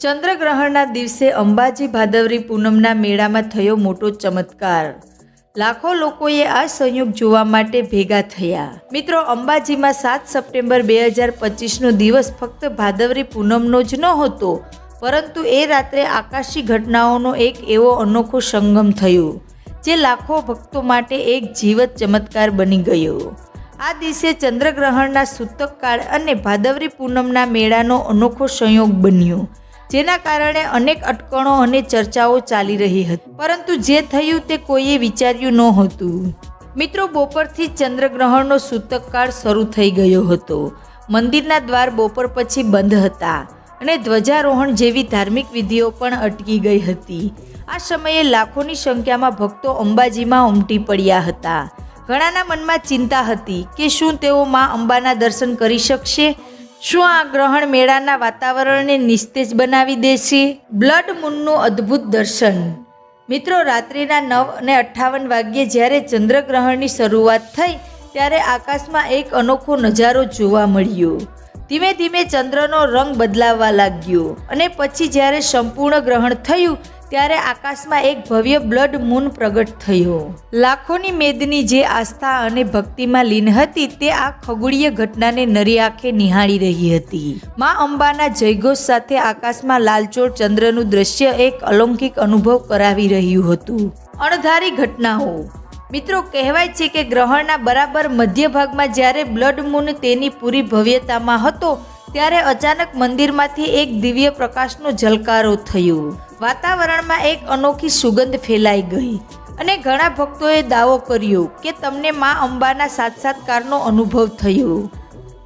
ચંદ્રગ્રહણના દિવસે અંબાજી ભાદવરી પૂનમના મેળામાં થયો મોટો ચમત્કાર. લાખો લોકોએ આ સંયોગ જોવા માટે ભેગા થયા. મિત્રો, અંબાજીમાં સાત સપ્ટેમ્બર બે હજાર પચીસનો દિવસ ફક્ત ભાદવરી પૂનમનો જ નહોતો, પરંતુ એ રાત્રે આકાશી ઘટનાઓનો એક એવો અનોખો સંગમ થયો, જે લાખો ભક્તો માટે એક જીવત ચમત્કાર બની ગયો. આ દિવસે ચંદ્રગ્રહણના સૂતકકાળ અને ભાદવરી પૂનમના મેળાનો અનોખો સંયોગ બન્યો. જેના કારણે અનેક અટકણો અને ચર્ચાઓ ચાલી રહી હતી. પરંતુ જે થયું તે કોઈએ વિચાર્યું નહોતું મિત્રો, બપોરથી ચંદ્રગ્રહણનો સૂતકકાળ શરૂ થઈ ગયો હતો. મંદિરના દ્વાર બપોર પછી બંધ હતા અને ધ્વજારોહણ જેવી ધાર્મિક વિધિઓ પણ અટકી ગઈ હતી. આ સમયે લાખોની સંખ્યામાં ભક્તો અંબાજીમાં ઉમટી પડ્યા હતા. ઘણાના મનમાં ચિંતા હતી કે શું તેઓ મા અંબાના દર્શન કરી શકશે? શું આ ગ્રહણ મેળાના વાતાવરણને નિસ્તેજ બનાવી દેશે? બ્લડ મૂનનું અદ્ભુત દર્શન. મિત્રો, રાત્રિના નવ અને અઠ્ઠાવન વાગ્યે જ્યારે ચંદ્રગ્રહણની શરૂઆત થઈ, ત્યારે આકાશમાં એક અનોખો નજારો જોવા મળ્યો. ધીમે ધીમે ચંદ્રનો રંગ બદલાવા લાગ્યો અને પછી જ્યારે સંપૂર્ણ ગ્રહણ થયું ત્યારે આકાશમાં એક ભવ્ય બ્લડ મૂન પ્રગટ થયો. લાખોની મેદની જે આસ્થા અને ભક્તિમાં લીન હતી તે આ ખગોળીય ઘટનાને નરી આંખે નિહાળી રહી હતી. મા અંબાના જયઘોષ સાથે આકાશમાં લાલચોળ ચંદ્રનું દ્રશ્ય એક અલૌકિક અનુભવ કરાવી રહ્યું હતું. અણધારી ઘટનાઓ. મિત્રો, કહેવાય છે કે ગ્રહણના બરાબર મધ્ય ભાગમાં જ્યારે બ્લડ મૂન તેની પૂરી ભવ્યતામાં હતો ત્યારે અચાનક મંદિરમાંથી એક દિવ્ય પ્રકાશનો ઝલકારો થયો. વાતાવરણમાં એક અનોખી સુગંધ ફેલાઈ ગઈ અને ઘણા ભક્તોએ દાવો કર્યો કે તમને મા અંબાના સાક્ષાત્કારનો અનુભવ થયો.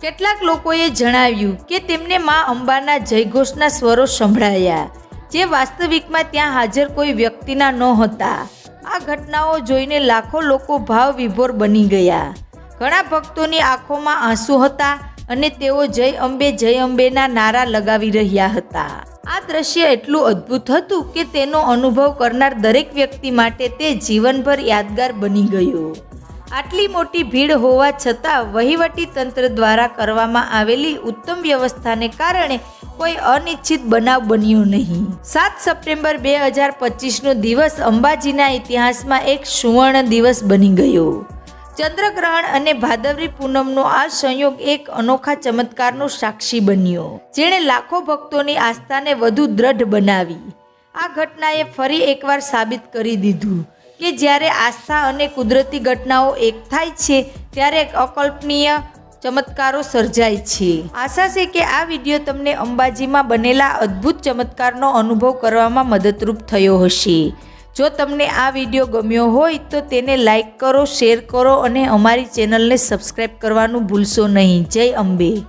કેટલાક લોકોએ જણાવ્યું કે તેમને મા અંબાના જયઘોષના સ્વરો સંભળાયા, જે વાસ્તવિકમાં ત્યાં હાજર કોઈ વ્યક્તિના નહોતા. આ ઘટનાઓ જોઈને લાખો લોકો ભાવ વિભોર બની ગયા. ઘણા ભક્તોની આંખોમાં આંસુ હતા અને તેઓ જય અંબે, જય અંબેના નારા લગાવી રહ્યા હતા. આ દ્રશ્ય એટલું અદ્ભુત હતું કે તેનો અનુભવ કરનાર દરેક વ્યક્તિ માટે તે જીવનભર યાદગાર બની ગયું. આટલી મોટી ભીડ હોવા છતાં વહીવટી તંત્ર દ્વારા કરવામાં આવેલી ઉત્તમ વ્યવસ્થાને કારણે કોઈ અનિચ્છિત બનાવ બન્યો નહીં. સાત સપ્ટેમ્બર બે હજાર પચીસનો દિવસ અંબાજીના ઇતિહાસમાં એક સુવર્ણ દિવસ બની ગયો. ચંદ્રગ્રહણ અને ભાદરવી પૂનમનો આ સંયોગ એક અનોખા ચમત્કારનો સાક્ષી બન્યો. જેણે લાખો ભક્તોની આસ્થાને વધુ દ્રઢ બનાવી. આ ઘટનાએ ફરી એકવાર સાબિત કરી દીધું કે જ્યારે આસ્થા અને કુદરતી ઘટનાઓ એક થાય છે, ત્યારે અકલ્પનીય ચમત્કારો સર્જાય છે. આશા છે કે આ વીડિયો તમને અંબાજીમાં બનેલા અદ્ભુત ચમત્કારનો અનુભવ કરવામાં મદદરૂપ થયો હશે. જો તમને આ વીડિયો ગમ્યો હોય તો તેને લાઇક કરો, શેર કરો અને અમારી ચેનલને સબસ્ક્રાઈબ કરવાનું ભૂલશો નહીં. જય અંબે.